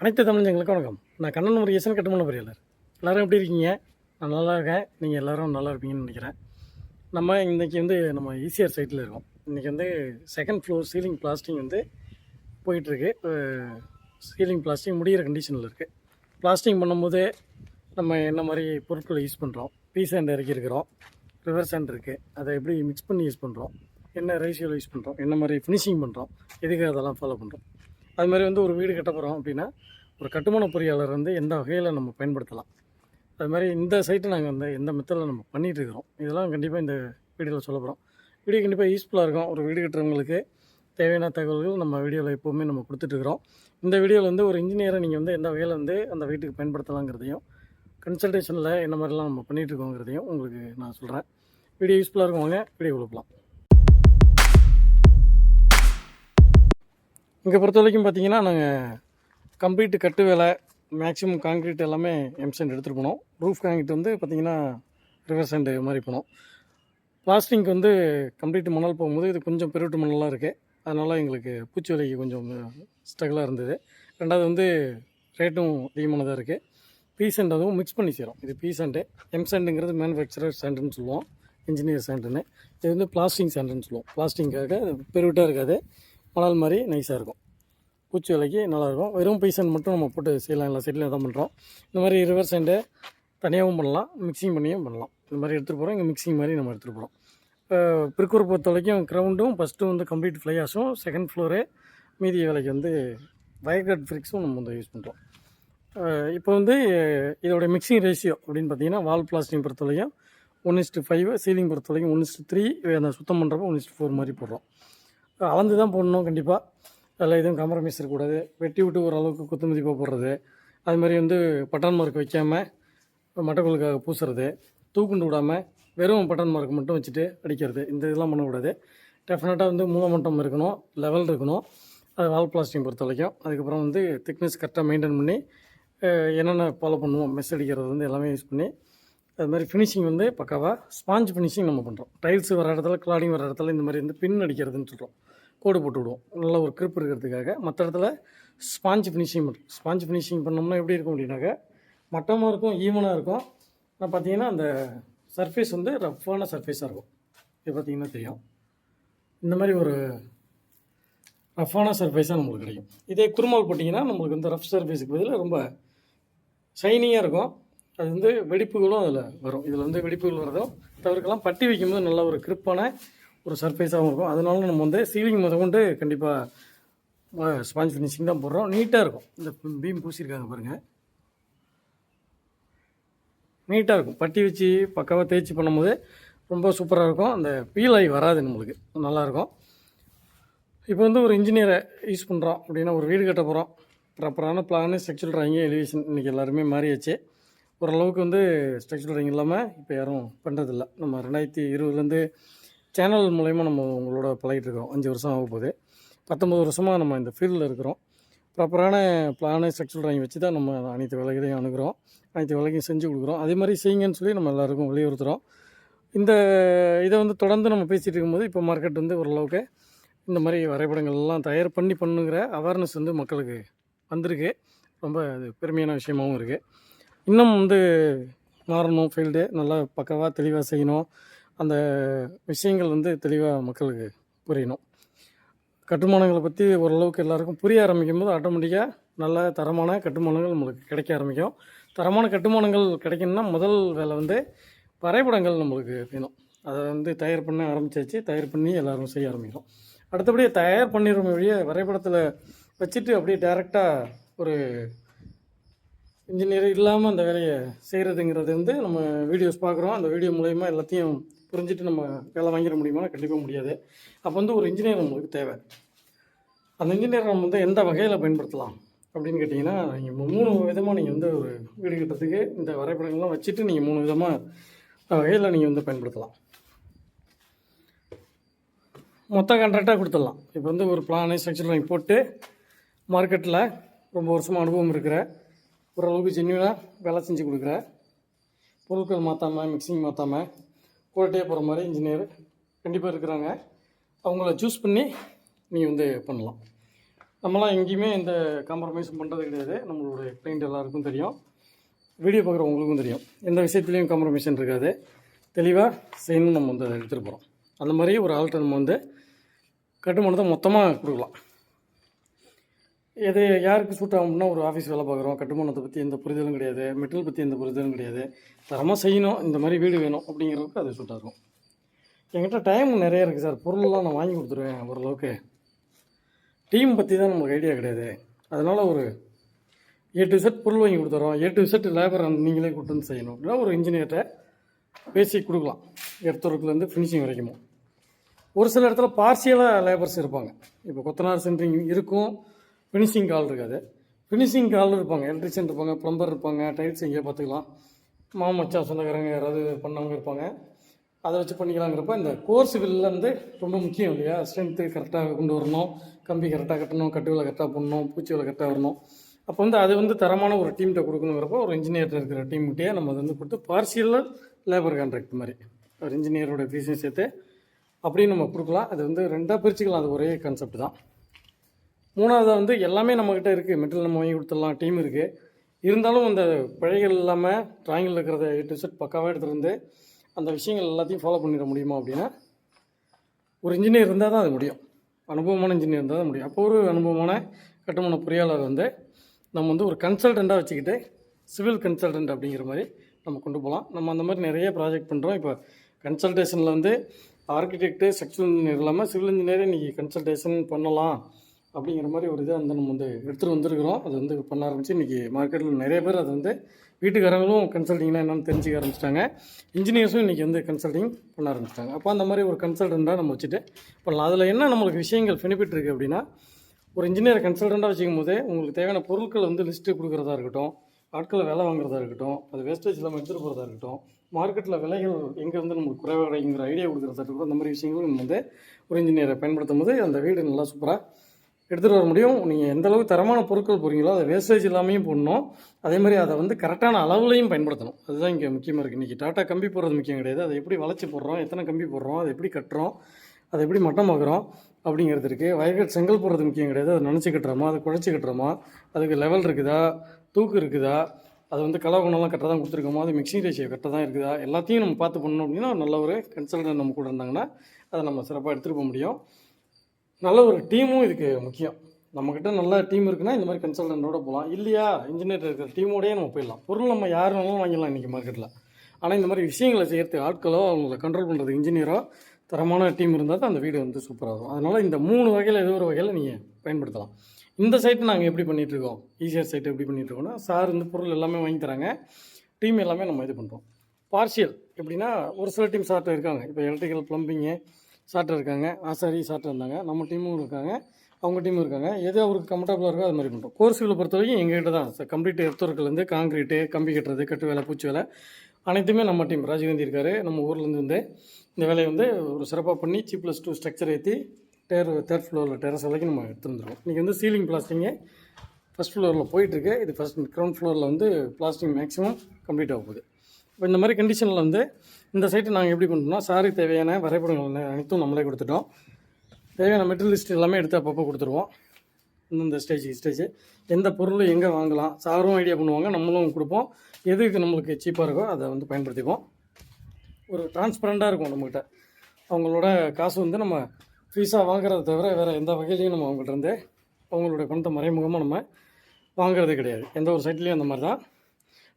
அனைத்து தமிழஞ்சங்களுக்கு வணக்கம். நான் கண்ணன் முருகேசன் கட்டுமான பொறியாளர். எல்லோரும் எப்படி இருக்கீங்க? நான் நல்லா இருக்கேன். நீங்கள் எல்லோரும் நல்லா இருப்பீங்கன்னு நினைக்கிறேன். நம்ம இன்றைக்கி வந்து நம்ம ஈசிஆர் சைட்டில் இருக்கோம். இன்றைக்கி வந்து செகண்ட் ஃப்ளோர் சீலிங் பிளாஸ்டிங் வந்து போயிட்டுருக்கு. சீலிங் பிளாஸ்டிங் முடிகிற கண்டிஷனில் இருக்குது பிளாஸ்டிங் பண்ணும்போது நம்ம என்ன மாதிரி பொருட்களை யூஸ் பண்ணுறோம் பீ சாண்ட் இறக்கியிருக்கிறோம் ரிவர் சாண்ட் இருக்குது அதை எப்படி மிக்ஸ் பண்ணி யூஸ் பண்ணுறோம் என்ன ரேஷியோவில் யூஸ் பண்ணுறோம் என்ன மாதிரி ஃபினிஷிங் பண்ணுறோம் எதுக்கு அதெல்லாம் ஃபாலோ பண்ணுறோம் அது மாதிரி வந்து ஒரு வீடு கட்ட போகிறோம் அப்படின்னா ஒரு கட்டுமான பொறியாளர் வந்து எந்த வகையில் நம்ம பயன்படுத்தலாம்? அது மாதிரி இந்த சைட்டை நாங்கள் வந்து எந்த மெத்தடில் நம்ம பண்ணிகிட்டு இருக்கிறோம்? இதெல்லாம் கண்டிப்பாக இந்த வீடியோவில் சொல்ல போகிறோம் வீடியோ கண்டிப்பாக யூஸ்ஃபுல்லாக இருக்கும். ஒரு வீடு கட்டுறவங்களுக்கு தேவையான தகவல்கள் நம்ம வீடியோவில் எப்போவுமே நம்ம கொடுத்துட்ருக்குறோம் இந்த வீடியோவில் வந்து ஒரு இன்ஜினியரை நீங்கள் வந்து எந்த வகையில் வந்து அந்த வீட்டுக்கு பயன்படுத்தலாங்கிறதையும் கன்சல்டேஷனில் என்ன மாதிரிலாம் நம்ம பண்ணிகிட்டு இருக்கோங்கிறதையும் உங்களுக்கு நான் சொல்கிறேன் வீடியோ யூஸ்ஃபுல்லாக இருக்கும் வாங்க. வீடியோ கொடுக்கலாம் இங்கே பொறுத்த வரைக்கும் பார்த்தீங்கன்னா நாங்கள் கம்ப்ளீட்டு கட்டு வேலை மேக்ஸிமம் காங்க்ரீட் எல்லாமே எம்சண்ட் எடுத்துகிட்டு போனோம் ரூஃப் காங்க்ரீட் வந்து பார்த்தீங்கன்னா ரிவர் சென்ட் மாதிரி போனோம். பிளாஸ்டிங்க்கு வந்து கம்ப்ளீட் மணல் போகும்போது இது கொஞ்சம் பெருட்டு மணலாக இருக்குது அதனால் எங்களுக்கு பூச்சி விலைக்கு கொஞ்சம் ஸ்ட்ரகிளாக இருந்தது. ரெண்டாவது வந்து ரேட்டும் அதிகமானதாக இருக்குது பீசண்ட் அதுவும் மிக்ஸ் பண்ணி செய்கிறோம் இது பீசண்ட்டு எம் சாண்டுங்கிறது மேனுஃபேக்சரர் சாண்டுன்னு சொல்லுவோம். இன்ஜினியர் சாண்டுன்னு இது வந்து பிளாஸ்டிங் சாண்டுன்னு சொல்லுவோம். பிளாஸ்டிங்காக பெருவிட்டாக இருக்காது. மணல் மாதிரி நைஸாக இருக்கும். பூச்சி விலைக்கு நல்லாயிருக்கும் வெறும் பீசன் மட்டும் நம்ம போட்டு செய்யலாம் எல்லா சைட்லையும் தான் பண்ணுறோம் இந்த மாதிரி ரிவர் சைண்டு தனியாகவும் பண்ணலாம் மிக்சிங் பண்ணியும் பண்ணலாம். இந்த மாதிரி எடுத்துகிட்டு போகிறோம் இங்கே மிக்சிங் மாதிரி நம்ம எடுத்துகிட்டு போகிறோம் பிற்கூர் பொறுத்த வரைக்கும் கிரவுண்டும் ஃபஸ்ட்டு வந்து கம்ப்ளீட் ஃப்ளையாஸும் செகண்ட் ஃப்ளோரு மீதி வேலைக்கு வந்து வயர்கட் ஃப்ரிக்ஸும் நம்ம வந்து யூஸ் பண்ணுறோம் இப்போ வந்து இதோட மிக்சிங் ரேஷியோ அப்படின்னு பார்த்தீங்கன்னா வால் பிளாஸ்டிங் பொறுத்த வரைக்கும் ஒன் இஸ்ட்டு ஃபைவ் சீலிங் பொறுத்த வரைக்கும் ஒன் இஸ்ட்டு த்ரீ அந்த சுத்தம் பண்ணுறப்போ ஒன் இஸ்ட்டு ஃபோர் மாதிரி போடுறோம். அளந்து தான் போடணும் கண்டிப்பாக அதில் எதுவும் காம்ப்ரமைஸ் இருக்கக்கூடாது வெட்டி விட்டு ஓரளவுக்கு குத்துமதி போடுறது. அது மாதிரி வந்து பட்டன் மார்க் வைக்காமல் மட்டக்குழுக்காக பூசுறது. தூக்குண்டு விடாமல் வெறும் பட்டன் மார்க் மட்டும் வச்சுட்டு அடிக்கிறது. இந்த இதெல்லாம் பண்ணக்கூடாது. டெஃபினட்டாக வந்து மூலமட்டம் இருக்கணும் லெவல் இருக்கணும். அது வால் பிளாஸ்டிங் பொறுத்த வரைக்கும். அதுக்கப்புறம் வந்து திக்னஸ் கரெக்டாக மெயின்டைன் பண்ணி என்னென்ன ஃபாலோ பண்ணுவோம் மெஸ் அடிக்கிறது வந்து எல்லாமே யூஸ் பண்ணி அது மாதிரி ஃபினிஷிங் வந்து பக்காவாக ஸ்பாஞ்ச் ஃபினிஷிங் நம்ம பண்ணுறோம் டைல்ஸ் வர இடத்துல கிளாடிங் வர இடத்துல இந்த மாதிரி வந்து பின் அடிக்கிறதுன்னு சொல்கிறோம் கோடு போட்டு விடுவோம். நல்ல ஒரு grip இருக்கிறதுக்காக மற்ற இடத்துல ஸ்பாஞ்ச் ஃபினிஷிங் பண்ணுறோம் ஸ்பாஞ்ச் ஃபினிஷிங் பண்ணோம்னா எப்படி இருக்கும் அப்படின்னாக்கா மட்டமாக இருக்கும் ஈவனாக இருக்கும். ஆனால் பார்த்தீங்கன்னா அந்த சர்ஃபேஸ் வந்து ரஃப்பான சர்ஃபேஸாக இருக்கும். இது பார்த்தீங்கன்னா தெரியும். இந்த மாதிரி ஒரு ரஃப்பான சர்ஃபேஸாக நம்மளுக்கு கிடைக்கும். இதே குருமால் போட்டிங்கன்னா நம்மளுக்கு வந்து ரஃப் சர்ஃபேஸுக்கு பதில் ரொம்ப ஷைனிங்காக இருக்கும். அது வந்து வெடிப்புகளும் அதில் வரும். இதில் வந்து வெடிப்புகள் வரதும் தவிர்க்கலாம். பட்டி வைக்கும்போது நல்ல ஒரு கிரிப்பான ஒரு சர்ஃபேஸாகவும் இருக்கும். அதனால நம்ம வந்து சீலிங் முத கொண்டு கண்டிப்பாக ஸ்பாஞ்ச் ஃபினிஷிங் தான் போடுறோம். நீட்டாக இருக்கும். இந்த பீம் பூசியிருக்காங்க பாருங்கள் நீட்டாக இருக்கும். பட்டி வச்சு பக்காவாக தேய்ச்சி பண்ணும்போது ரொம்ப சூப்பராக இருக்கும். அந்த பீல் ஆகி வராது நம்மளுக்கு. நல்லாயிருக்கும் இப்போ வந்து ஒரு இன்ஜினியரை யூஸ் பண்ணுறோம் அப்படின்னா ஒரு வீடு கட்ட போகிறோம் ப்ராப்பரான பிளானு ஸ்ட்ரக்சரல் ட்ராயிங்கு எலிவேஷன் இன்றைக்கி எல்லாருமே மாறியாச்சு. ஓரளவுக்கு வந்து ஸ்ட்ரக்சரிங் இல்லாமல் இப்போ யாரும் பண்ணுறதில்ல நம்ம ரெண்டாயிரத்தி இருபதுலேருந்து சேனல் மூலயமா நம்ம உங்களோட பழகிட்டு இருக்கோம். அஞ்சு வருஷம் ஆக போகுது. பத்தொம்பது வருஷமாக நம்ம இந்த ஃபீல்டில் இருக்கிறோம். ப்ராப்பரான பிளானு ஸ்ட்ரக்சர் ட்ராயிங் வச்சு தான் நம்ம அனைத்து வேலைகளையும் அணுகிறோம். அனைத்து வேலைக்கும் செஞ்சு கொடுக்குறோம். அதே மாதிரி செய்யுங்கன்னு சொல்லி நம்ம எல்லாருக்கும் வலியுறுத்துகிறோம் இந்த இதை வந்து தொடர்ந்து நம்ம பேசிகிட்டு இருக்கும்போது இப்போ மார்க்கெட் வந்து ஓரளவுக்கு இந்த மாதிரி வரைபடங்கள் எல்லாம் தயார் பண்ணி பண்ணுங்கிற அவேர்னஸ் வந்து மக்களுக்கு வந்திருக்கு. ரொம்ப அது பெருமையான விஷயமாகவும் இருக்குது இன்னும் வந்து மாறணும் ஃபீல்டு நல்லா பக்கவாக தெளிவாக செய்யணும். அந்த விஷயங்கள் வந்து தெளிவாக மக்களுக்கு புரியணும். கட்டுமானங்களை பற்றி ஓரளவுக்கு எல்லாருக்கும் புரிய ஆரம்பிக்கும் போது ஆட்டோமேட்டிக்காக நல்ல தரமான கட்டுமானங்கள் நம்மளுக்கு கிடைக்க ஆரம்பிக்கும். தரமான கட்டுமானங்கள் கிடைக்கணும்னா முதல் வேலை வந்து வரைபடங்கள் நம்மளுக்கு வேணும். அதை வந்து தயார் பண்ண ஆரம்பிச்சாச்சு. தயார் பண்ணி எல்லோரும் செய்ய ஆரம்பிக்கிறோம் அடுத்தபடியே தயார் பண்ணிடுற வழியே வரைபடத்தில் வச்சுட்டு அப்படியே டேரெக்டாக ஒரு இன்ஜினியர் இல்லாமல் அந்த வேலையை செய்கிறதுங்கிறது வந்து நம்ம வீடியோஸ் பார்க்குறோம். அந்த வீடியோ மூலயமா எல்லாத்தையும் புரிஞ்சுட்டு நம்ம வேலை வாங்கிட முடியுமா? கண்டிப்பாக முடியாது. அப்போ வந்து ஒரு இன்ஜினியர் நம்மளுக்கு தேவை. அந்த இன்ஜினியர் நம்ம வந்து எந்த வகையில் பயன்படுத்தலாம் அப்படின்னு கேட்டிங்கன்னா நீங்கள் மூணு விதமாக நீங்கள் வந்து ஒரு வீடு கட்டுறதுக்கு இந்த வரைபடங்கள்லாம் வச்சுட்டு நீங்கள் மூணு விதமாக வகையில் நீங்கள் வந்து பயன்படுத்தலாம். மொத்த கான்ட்ராக்டாக கொடுத்துடலாம். இப்போ வந்து ஒரு பிளானை ஸ்ட்ரக்சர் வாங்கி போட்டு மார்க்கெட்டில் ரொம்ப வருஷமாக அனுபவம் இருக்கிற ஓரளவுக்கு ஜென்யூனாக வேலை செஞ்சு கொடுக்குற. பொருட்கள் மாற்றாமல் மிக்சிங் மாற்றாமல் குவாலிட்டியாக போகிற மாதிரி இன்ஜினியர் கண்டிப்பாக இருக்கிறாங்க. அவங்கள சூஸ் பண்ணி நீங்கள் வந்து பண்ணலாம். நம்மளாம் எங்கேயுமே இந்த காம்ப்ரமைஸும் பண்ணுறது கிடையாது. நம்மளுடைய கிளைண்ட் எல்லாருக்கும் தெரியும். வீடியோ பார்க்குறவங்களுக்கும் தெரியும். எந்த விஷயத்துலையும் காம்ப்ரமைஷன் இருக்காது. தெளிவாக செய்யணும்னு நம்ம வந்து அதை எடுத்துகிட்டு போகிறோம் அந்த மாதிரி ஒரு ஆள்கிட்ட நம்ம வந்து கட்டுமானத்தை மொத்தமாக கொடுக்கலாம். எது யாருக்கு சூட் ஆகும்னா ஒரு ஆஃபீஸ் வேலை பார்க்குறோம். கட்டுமானத்தை பற்றி எந்த புரிதலும் கிடையாது. மெட்டீரியல் பற்றி எந்த புரிதலும் கிடையாது. தரமாக செய்யணும். இந்த மாதிரி வீடு வேணும் அப்படிங்கிறதுக்கு அது சூட்டாக இருக்கும். என்கிட்ட டைம் நிறைய இருக்குது சார் பொருளெல்லாம் நான் வாங்கி கொடுத்துருவேன் ஓரளவுக்கு. டீம் பற்றி தான் நமக்கு ஐடியா கிடையாது. அதனால் ஒரு ஏ டு செட் பொருள் வாங்கி கொடுத்துறோம். ஏ டு செட் லேபர் நீங்களே கூட்டு வந்து செய்யணும். அப்படின்னா ஒரு இன்ஜினியர்கிட்ட பேசி கொடுக்கலாம். எடுத்துறதுலேருந்து ஃபினிஷிங் வரைக்கும். ஒரு சில இடத்துல பார்சியலாக லேபர்ஸ் இருப்பாங்க. இப்போ கொத்தனார் சென்ட்ரிங் இருக்கும். ஃபினிஷிங் கால் இருக்காது. ஃபினிஷிங் கால் இருப்பாங்க. எலக்ட்ரிஷியன் இருப்பாங்க. ப்ளம்பர் இருப்பாங்க. டைல்ஸ் எங்கேயோ பார்த்துக்கலாம் மாமச்சா சொந்தக்காரங்க யாராவது பண்ணவங்க இருப்பாங்க. அதை வச்சு பண்ணிக்கலாங்கிறப்ப இந்த கோர்ஸுகள்லேருந்து ரொம்ப முக்கியம் இல்லையா? ஸ்ட்ரென்த்து கரெக்டாக கொண்டு வரணும். கம்பி கரெக்டாக கட்டணும். கட்டு கரெக்டாக பண்ணணும் பூச்சி கரெக்டாக வரணும். அப்போ வந்து அது வந்து தரமான ஒரு டீம்கிட்ட கொடுக்கணுங்கிறப்ப ஒரு இன்ஜினியர் இருக்கிற டீம்கிட்டயே நம்ம அதை வந்து கொடுத்து பார்சியலில் லேபர் கான்ட்ராக்ட் மாதிரி. ஒரு இன்ஜினியரோட ஃபீஸையும் சேர்த்து அப்படியும் நம்ம கொடுக்கலாம். அது வந்து ரெண்டாக பிரிச்சுக்கலாம். அது ஒரே கான்செப்ட் தான். மூணாவது வந்து எல்லாமே நம்மக்கிட்ட இருக்குது மெட்டீரியல் நம்ம வாங்கி கொடுத்துடலாம். டீம் இருக்குது இருந்தாலும் அந்த பிழைகள் இல்லாமல் ட்ராயிங்கில் இருக்கிறத ஏ டு செட் பக்காவாக எடுத்துருந்து அந்த விஷயங்கள் எல்லாத்தையும் ஃபாலோ பண்ணிட முடியுமா அப்படின்னா ஒரு இன்ஜினியர் இருந்தால் தான் அது முடியும். அனுபவமான இன்ஜினியர் இருந்தால் தான் முடியும். அப்போ ஒரு அனுபவமான கட்டுமான பொறியாளர் வந்து நம்ம வந்து ஒரு கன்சல்டண்ட்டாக வச்சுக்கிட்டு சிவில் கன்சல்டன்ட் அப்படிங்கிற மாதிரி நம்ம கொண்டு போகலாம். நம்ம அந்த மாதிரி நிறைய ப்ராஜெக்ட் பண்ணுறோம் இப்போ கன்சல்டேஷனில் வந்து ஆர்கிடெக்ட்டு செக்ஷுவல் இன்ஜினியர் இல்லாமல் சிவில் இன்ஜினியரே இன்றைக்கி கன்சல்டேஷன் பண்ணலாம். அப்படிங்கிற மாதிரி ஒரு இதை வந்து நம்ம வந்து எடுத்துகிட்டு வந்திருக்கிறோம். அது வந்து பண்ண ஆரம்பிச்சு இன்றைக்கி மார்க்கெட்டில் நிறைய பேர் அது வந்து வீட்டுக்காரங்களும் கன்சல்டிங்னா என்னென்னு தெரிஞ்சுக்க ஆரம்பிச்சிட்டாங்க. இன்ஜினியர்ஸும் இன்றைக்கி வந்து கன்சல்டிங் பண்ண ஆரம்பிச்சிட்டாங்க. அப்போ அந்த மாதிரி ஒரு கன்சல்டண்ட்டாக நம்ம வச்சுட்டு பண்ணலாம். அதில் என்ன நம்மளுக்கு விஷயங்கள் பெனிஃபிட் இருக்குது அப்படின்னா ஒரு இன்ஜினியர் கன்சல்டண்ட்டாக வச்சுக்கும் போதே உங்களுக்கு தேவையான பொருட்கள் வந்து லிஸ்ட்டு கொடுக்குறதா இருக்கட்டும் ஆட்களை வேலை வாங்குறதா இருக்கட்டும் அது வேஸ்டேஜ் இல்லாமல் எடுத்துகிட்டு போகிறதா இருக்கட்டும் மார்க்கெட்டில் விலைகள் எங்கே வந்து நமக்கு குறைவாக கிடைக்குங்கிற ஐடியா கொடுக்குறதா இருக்கட்டும் அந்த மாதிரி விஷயங்களும் நம்ம வந்து ஒரு இன்ஜினியரை பயன்படுத்தும் போது அந்த வீடு நல்லா சூப்பராக எடுத்துகிட்டு வர முடியும். நீங்கள் எந்த அளவுக்கு தரமான பொருட்கள் போகிறீங்களோ அதை வேஸ்டேஜ் இல்லாமையும் போடணும். அதே மாதிரி அதை வந்து கரெக்டான அளவுலையும் பயன்படுத்தணும். அதுதான் இங்கே முக்கியமாக இருக்குது இன்றைக்கி டாட்டா கம்பி போடுறது முக்கியம் கிடையாது. அதை எப்படி வளைச்சி போடுறோம் எத்தனை கம்பி போடுறோம் அதை எப்படி கட்டுறோம் அதை எப்படி மட்டமாக்குறோம் அப்படிங்கிறது இருக்குது வயர்கட் செங்கல் போடுறது முக்கியம் கிடையாது. அதை நினச்சி கட்டுறோமா அதை குழச்சி கட்டுறோமா அதுக்கு லெவல் இருக்குதா தூக்கு இருக்குதா அது வந்து கலவை குணம்லாம் கரெக்டாக தான் கொடுத்துருக்கோமா அது மிக்சிங் ரேஷியோ கரெக்டாக தான் இருக்குதா எல்லாத்தையும் நம்ம பார்த்து பண்ணணும் அப்படின்னா நல்ல ஒரு கன்சல்டன்ட் நம்ம கூட இருந்தாங்கன்னா அதை நம்ம சிறப்பாக எடுத்துகிட்டு போக முடியும். நல்ல ஒரு டீமும் இதுக்கு முக்கியம். நம்மக்கிட்ட நல்ல டீம் இருக்குன்னா இந்த மாதிரி கன்சல்டன்ட்டோட போகலாம் இல்லையா? இன்ஜினியர் இருக்கிற டீமோடயே நம்ம போயிடலாம். பொருள் நம்ம யார் வேணாலும் வாங்கிடலாம் இன்றைக்கி மார்க்கெட்டில் ஆனால் இந்த மாதிரி விஷயங்களை செய்கிறதுக்கு ஆட்களோ அவங்கள கண்ட்ரோல் பண்ணுறது இன்ஜினியரோ தரமான டீம் இருந்தால் தான் அந்த வீடு வந்து சூப்பராக இருக்கும் அதனால் இந்த மூணு வகையில் ஏதோ ஒரு வகையில் நீங்கள் பயன்படுத்தலாம். இந்த சைட்டு நாங்கள் எப்படி பண்ணிகிட்ருக்கோம் ஈஸியர் சைட்டு எப்படி பண்ணிகிட்ருக்கோம்னா சார் இந்த பொருள் எல்லாமே வாங்கி தராங்க. டீம் எல்லாமே நம்ம இது பண்ணுறோம் பார்ஷியல் எப்படின்னா ஒரு சில டீம் சார்ட்டர் இருக்காங்க. இப்போ எலக்ட்ரிக்கல் ப்ளம்பிங்கு சார்ட்டர் இருக்காங்க ஆசாரி சார்ட்டர் இருந்தாங்க நம்ம டீமும் இருக்காங்க அவங்க டீமும் இருக்காங்க. எது அவருக்கு கம்ஃபர்டபுளாக இருக்கோ அது மாதிரி பண்ணுறோம் கோர்ஸுகளை பொறுத்த வரைக்கும் எங்ககிட்ட தான். சார் கம்ப்ளீட் எடுத்துறதுலேருந்து காங்கிரீட்டு கம்பி கட்டுறது கட்டு வேலை பூச்சி வேலை அனைத்துமே நம்ம டீம். ராஜீவ்காந்தி இருக்கார் நம்ம ஊர்லேருந்து வந்து இந்த வேலையை வந்து ஒரு சிறப்பாக பண்ணி சி ப்ளஸ் டூ ஸ்ட்ரக்சர் ஏற்றி டேர் தேர்ட் ஃப்ளோரில் டெரஸ் வரைக்கும் நம்ம எடுத்து இன்றைக்கி வந்து சீலிங் பிளாஸ்டிங்கு ஃபஸ்ட் ஃப்ளோரில் போயிட்டுருக்கு. இது ஃபஸ்ட் கிரவுண்ட் ஃப்ளோரில் வந்து பிளாஸ்டிங் மேக்ஸிமம் கம்ப்ளீட் ஆக போகுது. இப்போ இந்த மாதிரி கண்டிஷனில் வந்து இந்த சைட்டு நாங்கள் எப்படி பண்ணுறோம்னா சாருக்கு தேவையான வரைபடங்கள் அனைத்தும் நம்மளே கொடுத்துட்டோம். தேவையான மெட்டீரியல் லிஸ்ட் எல்லாமே எடுத்து அப்பப்போ கொடுத்துருவோம். இந்தந்த ஸ்டேஜ் ஸ்டேஜ் எந்த பொருள் எங்கே வாங்கலாம் சாரும் ஐடியா பண்ணுவாங்க நம்மளும் கொடுப்போம். எதுக்கு நம்மளுக்கு சீப்பாக இருக்கோ அதை வந்து பயன்படுத்திப்போம் ஒரு டிரான்ஸ்பரண்ட்டாக இருக்கும் நம்மகிட்ட. அவங்களோட காசு வந்து நம்ம ஃபீஸாக வாங்குறத தவிர வேறு எந்த வகையிலையும் நம்ம அவங்கள்ட்ட இருந்து அவங்களோட பணத்தை மறைமுகமாக நம்ம வாங்குறது கிடையாது. எந்த ஒரு சைட்லேயும் அந்த மாதிரி தான்.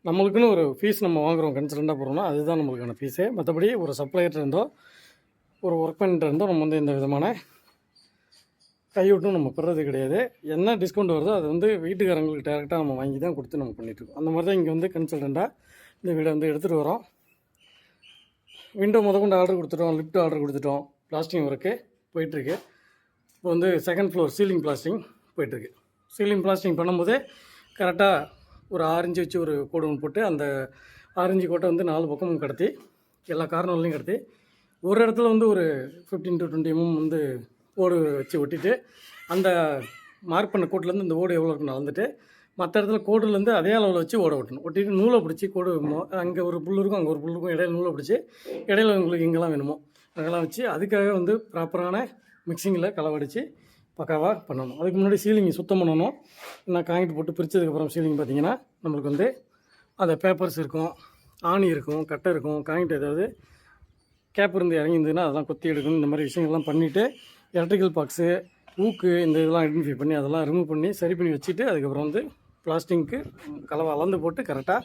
நம்மளுக்குன்னு ஒரு ஃபீஸ் நம்ம வாங்குறோம் கன்சல்டண்ட்டாக போகிறோம்னா அதுதான் நம்மளுக்கான ஃபீஸு மற்றபடி ஒரு சப்ளையர் இருந்தோ ஒரு ஒர்க் பண்ணிட்டு இருந்தோ நம்ம வந்து எந்த விதமான கைவிட்டும் நம்ம பெறது கிடையாது. என்ன டிஸ்கவுண்ட் வருதோ அது வந்து வீட்டுக்காரங்களுக்கு டேரெக்டாக நம்ம வாங்கி தான் கொடுத்து நம்ம பண்ணிகிட்ருக்கோம் அந்த மாதிரி தான் இங்கே வந்து கன்சல்டண்ட்டாக இந்த வீடை வந்து எடுத்துகிட்டு வரோம். விண்டோ முத ஆர்டர் கொடுத்துட்டோம் லிஃப்ட் ஆர்டர் கொடுத்துட்டோம். பிளாஸ்டிங் ஒர்க்கு போயிட்டுருக்கு இப்போ வந்து செகண்ட் ஃப்ளோர் சீலிங் பிளாஸ்டிங் போயிட்டுருக்கு சீலிங் பிளாஸ்டிங் பண்ணும்போது கரெக்டாக ஒரு ஆரஞ்சு வச்சு ஒரு கோடு ஒன்று போட்டு அந்த ஆரஞ்சு கோட்டை வந்து நாலு பக்கமும் கடத்தி எல்லா கார்னர்லையும் கடத்தி ஒரு இடத்துல வந்து ஒரு ஃபிஃப்டீன் டு டுவெண்ட்டி எம்எம் வந்து ஓடு வச்சு ஒட்டிட்டு அந்த மார்க் பண்ண கோட்டிலேருந்து இந்த ஓடு எவ்வளோ இருக்குன்னு அளந்துட்டு மற்ற இடத்துல கோடுலேருந்து அதே அளவில் வச்சு ஓட ஒட்டணும். ஒட்டிட்டு நூலை பிடிச்சி கோடு அங்கே ஒரு புல் இருக்கும் அங்கே ஒரு புல் இருக்கும் இடையில நூலை பிடிச்சி இடையில உங்களுக்கு எங்கெல்லாம் வேணுமோ அங்கெல்லாம் வச்சு அதுக்காக வந்து ப்ராப்பரான மிக்சிங்கில் களவடித்து பக்காவாக பண்ணணும். அதுக்கு முன்னாடி சீலிங் சுத்தம் பண்ணணும். நான் காங்கிட்டு போட்டு பிரித்ததுக்கப்புறம் சீலிங் பார்த்தீங்கன்னா நம்மளுக்கு வந்து அந்த பேப்பர்ஸ் இருக்கும் ஆணி இருக்கும் கட்டை இருக்கும் காங்கிட்டு ஏதாவது கேப் இருந்து இறங்கியிருந்ததுன்னா அதெல்லாம் கொத்தி எடுக்கணும். இந்த மாதிரி விஷயங்கள்லாம் பண்ணிவிட்டு எலக்ட்ரிக்கல் பாக்ஸு ஊக்கு இந்த இதெல்லாம் ஐடென்டிஃபை பண்ணி அதெல்லாம் ரிமூவ் பண்ணி சரி பண்ணி வச்சுட்டு அதுக்கப்புறம் வந்து பிளாஸ்டிங்க்கு கலவை அளந்து போட்டு கரெக்டாக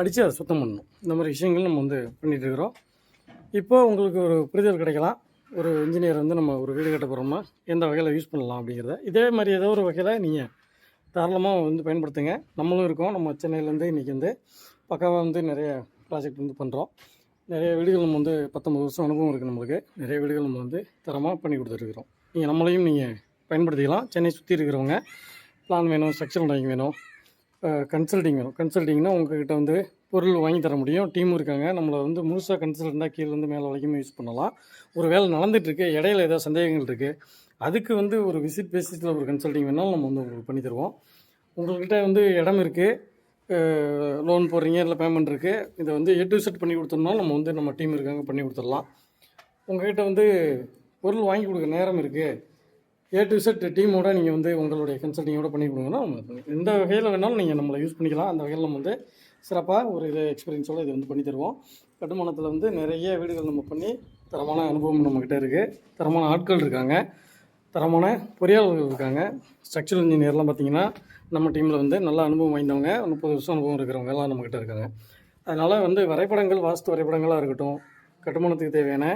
அடித்து அதை சுத்தம் பண்ணணும். இந்த மாதிரி விஷயங்கள் நம்ம வந்து பண்ணிகிட்டு இருக்கிறோம். இப்போது உங்களுக்கு ஒரு புரிதல் கிடைக்கலாம். ஒரு இன்ஜினியர் வந்து நம்ம ஒரு வீடு கட்ட போகிறோம்னா எந்த வகையில் யூஸ் பண்ணலாம் அப்படிங்கிறத. இதே மாதிரி ஏதோ ஒரு வகையில் நீங்கள் தாராளமாக வந்து பயன்படுத்துங்க. நம்மளும் இருக்கோம். நம்ம சென்னையிலேருந்து இன்றைக்கி வந்து பக்காவாக வந்து நிறைய ப்ராஜெக்ட் வந்து பண்ணுறோம் நிறைய வீடுகள் நம்ம வந்து பத்தொம்பது வருஷம் அனுபவம் இருக்குது நம்மளுக்கு. நிறைய வீடுகள் நம்ம வந்து தரமாக பண்ணி கொடுத்துருக்குறோம் நீங்கள் நம்மளையும் நீங்கள் பயன்படுத்திக்கலாம். சென்னை சுற்றி இருக்கிறவங்க பிளான் வேணும் ஸ்ட்ரக்சரல் ட்ராயிங் வேணும் கன்சல்டிங் வேணும். கன்சல்டிங்னா உங்கள்கிட்ட வந்து பொருள் வாங்கி தர முடியும். டீமும் இருக்காங்க. நம்மளை வந்து முழுசாக கன்சல்டண்டாக கீழேருந்து மேலே வரைக்கும் யூஸ் பண்ணலாம். ஒரு வேலை நடந்துகிட்ருக்கு இடையில ஏதாவது சந்தேகங்கள் இருக்குது அதுக்கு வந்து ஒரு விசிட் பேசிஸில் ஒரு கன்சல்டிங் வேணாலும் நம்ம வந்து உங்களுக்கு பண்ணி தருவோம். உங்கள்கிட்ட வந்து இடம் இருக்குது லோன் போடுறீங்க இல்லை பேமெண்ட் இருக்குது இதை வந்து ஏ டு செட் பண்ணி கொடுத்தோம்னா நம்ம வந்து நம்ம டீம் இருக்காங்க பண்ணி கொடுத்துடலாம். உங்கள்கிட்ட வந்து பொருள் வாங்கி கொடுக்க நேரம் இருக்குது ஏ டு செட் டீமோட நீங்கள் வந்து உங்களுடைய கன்சல்டிங்கோட பண்ணி கொடுங்கன்னா நம்ம எந்த வகையில் வேணாலும் நீங்கள் நம்மளை யூஸ் பண்ணிக்கலாம். அந்த வகையில் நம்ம வந்து சிறப்பாக ஒரு இது எக்ஸ்பீரியன்ஸோடு இது வந்து பண்ணி தருவோம். கட்டுமானத்தில் வந்து நிறைய வீடுகள் நம்ம பண்ணி தரமான அனுபவம் நம்மக்கிட்ட இருக்குது தரமான ஆட்கள் இருக்காங்க. தரமான பொறியாளர்கள் இருக்காங்க. ஸ்ட்ரக்சரல் இன்ஜினியர்லாம் பார்த்தீங்கன்னா நம்ம டீமில் வந்து நல்ல அனுபவம் வாய்ந்தவங்க முப்பது வருஷம் அனுபவம் இருக்கிறவங்க எல்லாம் நம்மக்கிட்ட இருக்காங்க. அதனால் வந்து வரைபடங்கள் வாஸ்து வரைபடங்களாக இருக்கட்டும் கட்டுமானத்துக்கு தேவையான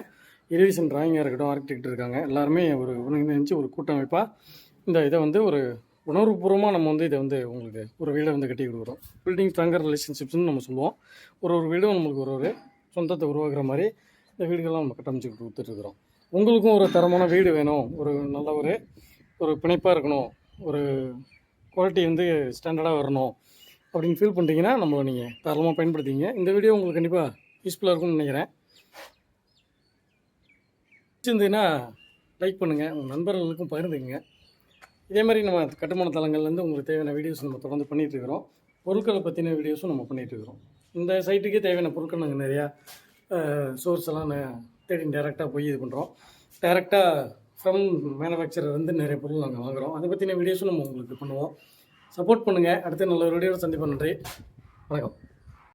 எலிவேஷன் டிராயிங்காக இருக்கட்டும் ஆர்கிடெக்ட் இருக்காங்க. எல்லாருமே ஒரு ஒருங்கிணைஞ்சு ஒரு கூட்டமைப்பாக இந்த இதை வந்து ஒரு உணர்வுபூர்வமாக நம்ம வந்து இதை வந்து உங்களுக்கு ஒரு வீடை வந்து கட்டி கொடுக்குறோம். பில்டிங் ஸ்ட்ராங்கர் ரிலேஷன்ஷிப்ஸ்னு நம்ம சொல்லுவோம். ஒரு ஒரு வீடும் நம்மளுக்கு ஒரு ஒரு சொந்தத்தை உருவாக்குற மாதிரி இந்த வீடுகள்லாம் நம்ம கட்டமைச்சு கொடுத்துட்ருக்குறோம் உங்களுக்கும் ஒரு தரமான வீடு வேணும். ஒரு நல்ல ஒரு ஒரு பிணைப்பாக இருக்கணும். ஒரு குவாலிட்டி வந்து ஸ்டாண்டர்டாக வரணும் அப்படின்னு ஃபீல் பண்ணிட்டீங்கன்னா நம்மளை நீங்கள் தாராளமாக பயன்படுத்திங்க இந்த வீடியோ உங்களுக்கு கண்டிப்பாக யூஸ்ஃபுல்லாக இருக்கும்னு நினைக்கிறேன். பிடிச்சிருந்ததுன்னா லைக் பண்ணுங்கள் உங்கள் நண்பர்களுக்கும் பகிர்ந்துக்குங்க. இதே மாதிரி நம்ம கட்டுமான தளங்கள்லேருந்து உங்களுக்கு தேவையான வீடியோஸ் நம்ம தொடர்ந்து பண்ணிகிட்டு இருக்கிறோம் பொருட்களை பற்றின வீடியோஸும் நம்ம பண்ணிகிட்ருக்கிறோம் இந்த சைட்டுக்கே தேவையான பொருட்கள் நாங்கள் நிறையா சோர்ஸ் எல்லாம் நான் தேடி டேரெக்டாக போய் இது பண்ணுறோம் டேரெக்டாக ஃப்ரம் மேனுஃபேக்சரர் வந்து நிறைய பொருள் நாங்கள் வாங்குகிறோம் அதை பற்றின வீடியோஸும் நம்ம உங்களுக்கு பண்ணுவோம். சப்போர்ட் பண்ணுங்கள் அடுத்த நல்ல ஒரு வீடியோவில் சந்திப்போம். நன்றி. வணக்கம்.